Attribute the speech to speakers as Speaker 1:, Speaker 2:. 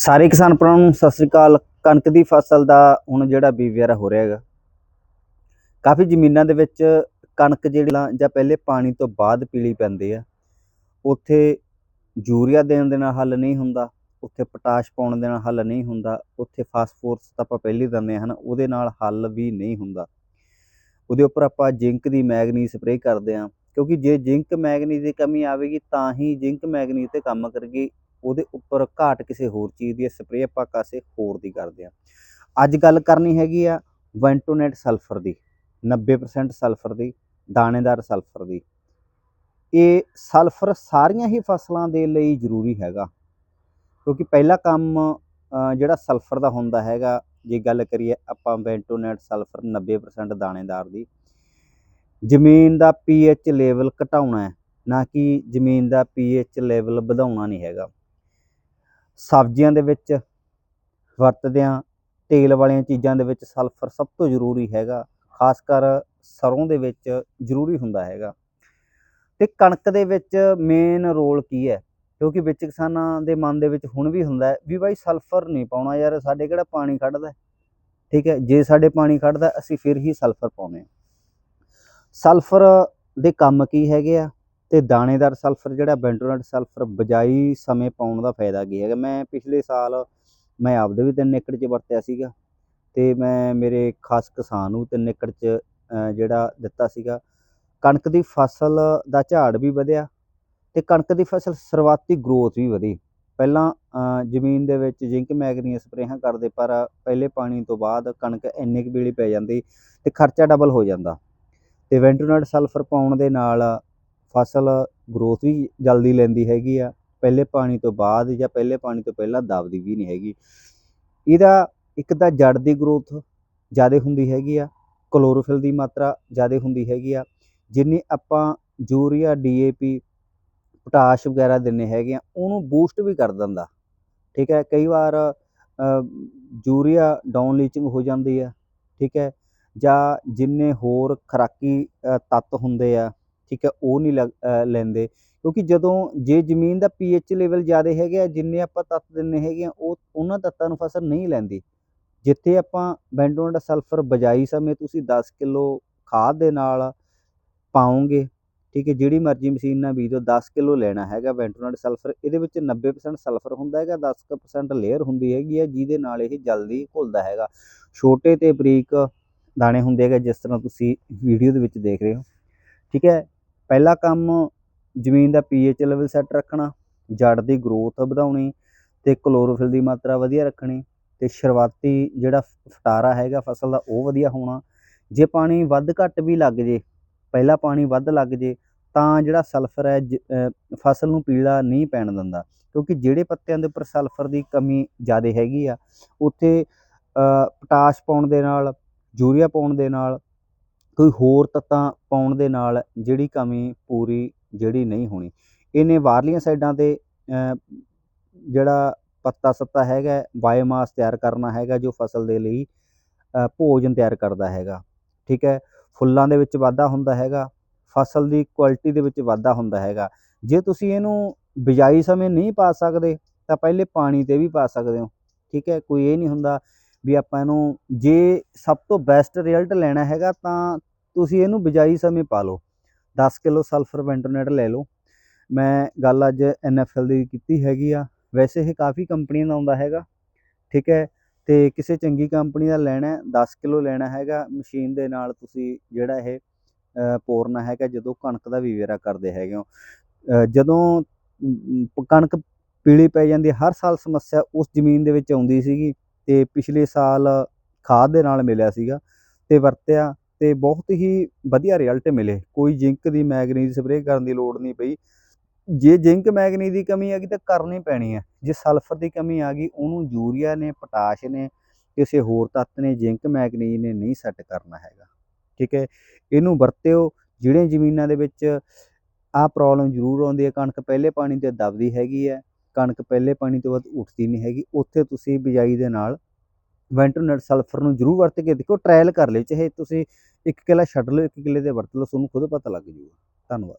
Speaker 1: ਸਾਰੇ ਕਿਸਾਨ ਭਰਾਵਾਂ ਨੂੰ ਸਤਿ ਸ੍ਰੀ ਅਕਾਲ। ਕਣਕ ਦੀ ਫਸਲ ਦਾ ਹੁਣ ਜਿਹੜਾ ਬੀਵਿਆਰਾ ਹੋ ਰਿਹਾ ਹੈਗਾ। ਕਾਫੀ ਜ਼ਮੀਨਾਂ ਦੇ ਵਿੱਚ ਕਣਕ ਜਿਹੜਾ ਜਾਂ ਪਹਿਲੇ ਪਾਣੀ ਤੋਂ ਬਾਅਦ ਪੀਲੀ ਪੈਂਦੀ ਆ। ਉੱਥੇ ਯੂਰੀਆ ਦੇਣ ਦੇ ਨਾਲ ਹੱਲ ਨਹੀਂ ਹੁੰਦਾ, ਉੱਥੇ ਪੋਟਾਸ਼ ਪਾਉਣ ਦੇ ਨਾਲ ਹੱਲ ਨਹੀਂ ਹੁੰਦਾ, ਉੱਥੇ ਫਾਸਫੋਰਸ ਤਾਂ ਆਪਾਂ ਪਹਿਲੇ ਹੀ ਦਿੰਦੇ ਹਨ ਉਹਦੇ ਨਾਲ ਹੱਲ ਵੀ ਨਹੀਂ ਹੁੰਦਾ। ਉਹਦੇ ਉੱਪਰ ਆਪਾਂ ਜ਼ਿੰਕ ਦੀ ਮੈਗਨੀ ਸਪਰੇਅ ਕਰਦੇ ਹਾਂ, ਕਿਉਂਕਿ ਜੇ ਜ਼ਿੰਕ ਮੈਗਨੀ ਦੀ ਕਮੀ ਆਵੇਗੀ, ਤਾਂ ਹੀ ਜ਼ਿੰਕ ਮੈਗਨੀ ਤੇ ਕੰਮ ਕਰੇਗੀ। ਉਹਦੇ ਉੱਪਰ ਘਾਟ ਕਿਸੇ ਹੋਰ ਚੀਜ਼ ਦੀ ਸਪਰੇਅ ਆਪਾਂ ਕਾਸੇ ਹੋਰ ਦੀ ਕਰਦੇ ਹਾਂ। ਅੱਜ ਗੱਲ ਕਰਨੀ ਹੈਗੀ ਆ ਵੈਂਟੋਨੇਟ ਸਲਫਰ ਦੀ 90% ਸਲਫਰ ਦੀ, ਦਾਣੇਦਾਰ ਸਲਫਰ ਦੀ। ਇਹ ਸਲਫਰ ਸਾਰੀਆਂ ਹੀ ਫਸਲਾਂ ਦੇ ਲਈ ਜ਼ਰੂਰੀ ਹੈਗਾ, ਕਿਉਂਕਿ ਪਹਿਲਾ ਕੰਮ ਜਿਹੜਾ ਸਲਫਰ ਦਾ ਹੁੰਦਾ ਹੈਗਾ, ਜੇ ਗੱਲ ਕਰੀਏ ਆਪਾਂ ਵੈਂਟੋਨੇਟ ਸਲਫਰ 90% ਦਾਣੇਦਾਰ ਦੀ, ਜ਼ਮੀਨ ਦਾ ਪੀਐਚ ਲੈਵਲ ਘਟਾਉਣਾ ਹੈ, ਨਾ ਕਿ ਜ਼ਮੀਨ ਦਾ ਪੀਐਚ ਲੈਵਲ ਵਧਾਉਣਾ ਨਹੀਂ ਹੈਗਾ। ਸਬਜ਼ੀਆਂ ਦੇ ਵਿੱਚ ਵਰਤਦੇ ਹਾਂ, ਤੇਲ ਵਾਲੀਆਂ ਚੀਜ਼ਾਂ ਦੇ ਵਿੱਚ ਸਲਫਰ ਸਭ ਤੋਂ ਜ਼ਰੂਰੀ ਹੈਗਾ, ਖਾਸ ਕਰ ਸਰੋਂ ਦੇ ਵਿੱਚ ਜ਼ਰੂਰੀ ਹੁੰਦਾ ਹੈਗਾ। ਤੇ ਕਣਕ ਦੇ ਵਿੱਚ ਮੇਨ ਰੋਲ ਕੀ ਹੈ? ਕਿਉਂਕਿ ਵਿੱਚ ਕਿਸਾਨਾਂ ਦੇ ਮਨ ਦੇ ਵਿੱਚ ਹੁਣ ਵੀ ਹੁੰਦਾ ਵੀ ਬਾਈ ਸਲਫਰ ਨਹੀਂ ਪਾਉਣਾ ਯਾਰ, ਸਾਡੇ ਕਿਹੜਾ ਪਾਣੀ ਖੜਦਾ ਠੀਕ ਹੈ, ਜੇ ਸਾਡੇ ਪਾਣੀ ਖੜਦਾ ਅਸੀਂ ਫਿਰ ਹੀ ਸਲਫਰ ਪਾਉਨੇ ਹਾਂ। ਸਲਫਰ ਦੇ ਕੰਮ ਕੀ ਹੈਗੇ ਆ? ਤੇ ਦਾਣੇਦਾਰ ਸਲਫਰ ਜਿਹੜਾ ਬੈਂਟੋਨੇਟ ਸਲਫਰ ਬਜਾਈ ਸਮੇਂ ਪਾਉਣ ਦਾ ਫਾਇਦਾ ਕੀ ਹੈਗਾ? ਮੈਂ ਪਿਛਲੇ ਸਾਲ ਮੈਂ ਆਪਦੇ ਵੀ ਤਿੰਨ ਏਕੜ 'ਚ ਵਰਤਿਆ ਸੀਗਾ ਤੇ ਮੈਂ ਮੇਰੇ ਖਾਸ ਕਿਸਾਨ ਨੂੰ ਤਿੰਨ ਏਕੜ 'ਚ ਜਿਹੜਾ ਦਿੱਤਾ ਸੀਗਾ। ਕਣਕ ਦੀ ਫਸਲ ਦਾ ਝਾੜ ਵੀ ਵਧਿਆ ਤੇ ਕਣਕ ਦੀ ਫਸਲ ਸ਼ੁਰੂਆਤੀ ਗਰੋਥ ਵੀ ਵਧੀ। ਪਹਿਲਾਂ ਜ਼ਮੀਨ ਦੇ ਵਿੱਚ ਜ਼ਿੰਕ ਮੈਗਨੀਜ਼ ਸਪਰੇਹਾਂ ਕਰਦੇ ਪਰ ਪਹਿਲੇ ਪਾਣੀ ਤੋਂ ਬਾਅਦ ਕਣਕ ਇੰਨੇ ਕੁ ਬੀਲੀ ਪੈ ਜਾਂਦੀ ਤੇ ਖਰਚਾ ਡਬਲ ਹੋ ਜਾਂਦਾ। ਤੇ ਵੈਂਟੋਨੇਟ ਸਲਫਰ ਪਾਉਣ ਦੇ ਨਾਲ ਫਸਲ ਗਰੋਥ ਵੀ ਜਲਦੀ ਲੈਂਦੀ ਹੈਗੀ ਆ, ਪਹਿਲੇ ਪਾਣੀ ਤੋਂ ਬਾਅਦ ਜਾਂ ਪਹਿਲੇ ਪਾਣੀ ਤੋਂ ਪਹਿਲਾਂ ਦਬਦੀ ਵੀ ਨਹੀਂ ਹੈਗੀ। ਇਹਦਾ ਇੱਕ ਤਾਂ ਜੜ ਦੀ ਗਰੋਥ ਜ਼ਿਆਦਾ ਹੁੰਦੀ ਹੈਗੀ ਆ ਕਲੋਰੋਫਿਲ ਦੀ ਮਾਤਰਾ ਜ਼ਿਆਦਾ ਹੁੰਦੀ ਹੈਗੀ ਆ, ਜਿੰਨੀ ਆਪਾਂ ਯੂਰੀਆ ਡੀਏਪੀ ਪੋਟਾਸ਼ ਵਗੈਰਾ ਦਿੰਨੇ ਹੈਗੇ ਆ, ਉਹਨੂੰ ਬੂਸਟ ਵੀ ਕਰ ਦਿੰਦਾ। ਠੀਕ ਹੈ, ਕਈ ਵਾਰ ਯੂਰੀਆ ਡਾਊਨ ਲੀਚਿੰਗ ਹੋ ਜਾਂਦੀ ਆ, ਠੀਕ ਹੈ, ਜਾਂ ਜਿੰਨੇ ਹੋਰ ਖਰਾਕੀ ਤੱਤ ਹੁੰਦੇ ਆ ਠੀਕ ਹੈ, ਉਹ ਨਹੀਂ ਲੱਗ- ਲੈਂਦੇ। ਕਿਉਂਕਿ ਜਦੋਂ ਜੇ ਜ਼ਮੀਨ ਦਾ ਪੀਐਚ ਲੈਵਲ ਜ਼ਿਆਦਾ ਹੈਗਾ ਜਿੰਨੇ ਆਪਾਂ ਤੱਤ ਦਿੰਨੇ ਹੈਗੇ ਆ, ਉਹ, ਉਹਨਾਂ ਤੱਤਾਂ ਨੂੰ ਫਸਲ ਨਹੀਂ ਲੈਂਦੀ। ਜਿੱਥੇ ਆਪਾਂ ਬੈਂਡੋਨੇਟ ਸਲਫਰ ਬਜਾਈ ਸਮੇਂ ਤੁਸੀਂ 10 ਕਿਲੋ ਖਾਦ ਦੇ ਨਾਲ ਪਾਓਗੇ, ਠੀਕ ਹੈ, ਜਿਹੜੀ ਮਰਜ਼ੀ ਮਸ਼ੀਨ ਨਾਲ ਬੀਜੋ ਦਿਓ 10 ਕਿਲੋ ਲੈਣਾ ਹੈਗਾ ਬੈਂਟੋਨੇਟ ਸਲਫਰ। ਇਹਦੇ ਵਿੱਚ 90% ਸਲਫਰ ਹੁੰਦਾ ਹੈਗਾ 10% ਲੇਅਰ ਹੁੰਦੀ ਹੈਗੀ ਹੈ ਜਿਹਦੇ ਨਾਲ ਇਹ ਜਲਦੀ ਘੁਲਦਾ ਹੈਗਾ। ਛੋਟੇ ਤੇ ਬਰੀਕ ਦਾਣੇ ਹੁੰਦੇ ਹੈਗੇ, ਜਿਸ ਤਰ੍ਹਾਂ ਤੁਸੀਂ ਵੀਡੀਓ ਦੇ ਵਿੱਚ ਦੇਖ ਰਹੇ ਹੋ। ਠੀਕ ਹੈ ਪਹਿਲਾ ਕੰਮ ਜ਼ਮੀਨ ਦਾ ਪੀਐਚ ਲੈਵਲ ਸੈੱਟ ਰੱਖਣਾ, ਜੜ ਦੀ ਗਰੋਥ ਵਧਾਉਣੀ ਤੇ ਕਲੋਰੋਫਿਲ ਦੀ ਮਾਤਰਾ ਵਧੀਆ ਰੱਖਣੀ ਤੇ ਸ਼ੁਰੂਆਤੀ ਜਿਹੜਾ ਫਟਾਰਾ ਹੈਗਾ ਫਸਲ ਦਾ ਉਹ ਵਧੀਆ ਹੋਣਾ। ਜੇ ਪਾਣੀ ਵੱਧ ਘੱਟ ਵੀ ਲੱਗ ਜੇ, ਪਹਿਲਾ ਪਾਣੀ ਵੱਧ ਲੱਗ ਜੇ, ਤਾਂ ਜਿਹੜਾ ਸਲਫਰ ਹੈ ਜ- ਫਸਲ ਨੂੰ ਪੀਲਾ ਨਹੀਂ ਪੈਣ ਦਿੰਦਾ। ਕਿਉਂਕਿ ਜਿਹੜੇ ਪੱਤਿਆਂ ਦੇ ਉੱਪਰ ਸਲਫਰ ਦੀ ਕਮੀ ਜ਼ਿਆਦਾ ਹੈਗੀ ਆ, ਉੱਥੇ, ਅਹ, ਪੋਟਾਸ਼ ਪਾਉਣ ਦੇ ਨਾਲ, ਯੂਰੀਆ ਪਾਉਣ ਦੇ ਨਾਲ ਕੋਈ ਹੋਰ ਤੱਤਾਂ ਪਾਉਣ ਦੇ ਨਾਲ ਜਿਹੜੀ ਕਮੀ ਪੂਰੀ ਜਿਹੜੀ ਨਹੀਂ ਹੋਣੀ। ਇਹਨੇ ਬਾਹਰਲੀਆਂ ਸਾਈਡਾਂ ਤੇ ਜਿਹੜਾ ਪੱਤਾ ਸੱਤਾ ਹੈਗਾ, ਬਾਇਓਮਾਸ ਤਿਆਰ ਕਰਨਾ ਹੈਗਾ ਜੋ ਫਸਲ ਦੇ ਲਈ ਭੋਜਨ ਤਿਆਰ ਕਰਦਾ ਹੈਗਾ। ਠੀਕ ਹੈ? ਫੁੱਲਾਂ ਦੇ ਵਿੱਚ ਵਾਧਾ ਹੁੰਦਾ ਹੈਗਾ, ਫਸਲ ਦੀ ਕੁਆਲਿਟੀ ਦੇ ਵਿੱਚ ਵਾਧਾ ਹੁੰਦਾ ਹੈਗਾ। ਜੇ ਤੁਸੀਂ ਇਹਨੂੰ ਬਿਜਾਈ ਸਮੇਂ ਨਹੀਂ ਪਾ ਸਕਦੇ, ਤਾਂ ਪਹਿਲੇ ਪਾਣੀ ਤੇ ਵੀ ਪਾ ਸਕਦੇ ਹੋ। ਠੀਕ ਹੈ? ਕੋਈ ਇਹ ਨਹੀਂ ਹੁੰਦਾ ਵੀ ਆਪਾਂ ਇਹਨੂੰ, ਜੇ ਸਭ ਤੋਂ ਬੈਸਟ ਰਿਜ਼ਲਟ ਲੈਣਾ ਹੈਗਾ ਤਾਂ ਤੁਸੀਂ ਇਹਨੂੰ ਬਿਜਾਈ ਸਮੇਂ ਪਾ ਲਓ। 10 ਕਿਲੋ ਸਲਫਰ ਬੈਂਟੋਨੇਟ ਲੈ ਲਓ। ਮੈਂ ਗੱਲ ਅੱਜ ਐਨਐਫਐਲ ਦੀ ਕੀਤੀ ਹੈਗੀ ਆ। ਵੈਸੇ ਇਹ ਕਾਫੀ ਕੰਪਨੀਆਂ ਦਾ ਆਉਂਦਾ ਹੈਗਾ। ਠੀਕ ਹੈ? ਤੇ ਕਿਸੇ ਚੰਗੀ ਕੰਪਨੀ ਦਾ ਲੈਣਾ ਹੈ, 10 ਕਿਲੋ ਲੈਣਾ ਹੈਗਾ। ਮਸ਼ੀਨ ਦੇ ਨਾਲ ਤੁਸੀਂ ਜਿਹੜਾ ਇਹ ਪੋਰਨਾ ਹੈਗਾ ਜਦੋਂ ਕਣਕ ਦਾ ਵੀਵੇਰਾ ਕਰਦੇ ਹੈਗੇ ਹੋ। ਜਦੋਂ ਕਣਕ ਪੀਲੀ ਪੈ ਜਾਂਦੀ ਹਰ ਸਾਲ ਸਮੱਸਿਆ ਉਸ ਜ਼ਮੀਨ ਦੇ ਵਿੱਚ ਆਉਂਦੀ ਸੀਗੀ। ਤੇ ਪਿਛਲੇ ਸਾਲ ਖਾਦ ਦੇ ਨਾਲ ਮਿਲਿਆ ਸੀਗਾ। ਤੇ ਵਰਤਿਆ ਤੇ ਬਹੁਤ ਹੀ ਵਧੀਆ ਰਿਜ਼ਲਟ ਮਿਲੇ। ਕੋਈ ਜ਼ਿੰਕ ਦੀ ਮੈਗਨੀਜ਼ ਸਪਰੇਅ ਕਰਨ ਦੀ ਲੋੜ ਨਹੀਂ ਪਈ। ਜੇ ਜ਼ਿੰਕ ਮੈਗਨੀਜ਼ ਦੀ ਕਮੀ ਆ ਗਈ ਤਾਂ ਕਰਨੀ ਪੈਣੀ ਹੈ ਜੇ ਸਲਫਰ ਦੀ ਕਮੀ ਆ ਗਈ, ਉਹਨੂੰ ਯੂਰੀਆ ਨੇ, ਪੋਟਾਸ਼ ਨੇ, ਕਿਸੇ ਹੋਰ ਤੱਤ ਨੇ ਜ਼ਿੰਕ ਮੈਗਨੀਜ਼ ਨੇ ਨਹੀਂ ਸੈੱਟ ਕਰਨਾ ਹੈਗਾ। ਠੀਕ ਹੈ? ਇਹਨੂੰ ਵਰਤਿਓ। ਜਿਹੜੀਆਂ ਜ਼ਮੀਨਾਂ ਦੇ ਵਿੱਚ ਆਹ ਪ੍ਰੋਬਲਮ ਜ਼ਰੂਰ ਆਉਂਦੀ ਹੈ। ਕਣਕ ਪਹਿਲੇ ਪਾਣੀ ਤੇ ਦਬਦੀ ਹੈਗੀ ਹੈ। ਕਣਕ ਪਹਿਲੇ ਪਾਣੀ ਤੋਂ ਬਾਅਦ ਉੱਠਦੀ ਨਹੀਂ ਹੈਗੀ। ਉੱਥੇ ਤੁਸੀਂ ਬਿਜਾਈ ਦੇ ਨਾਲ ਵੈਂਟੋਨੇਟ ਸਲਫਰ ਨੂੰ ਜ਼ਰੂਰ ਵਰਤ ਕੇ ਦੇਖੋ। ਟਰਾਇਲ ਕਰ ਲਿਓ। ਚਾਹੇ ਤੁਸੀਂ ਇੱਕ ਕਿੱਲਾ ਛੱਡ ਲਓ, ਇੱਕ ਕਿੱਲੇ ਦੇ ਵਰਤ ਲਓ, ਤੁਹਾਨੂੰ ਖੁਦ ਪਤਾ ਲੱਗ ਜੂਗਾ। ਧੰਨਵਾਦ।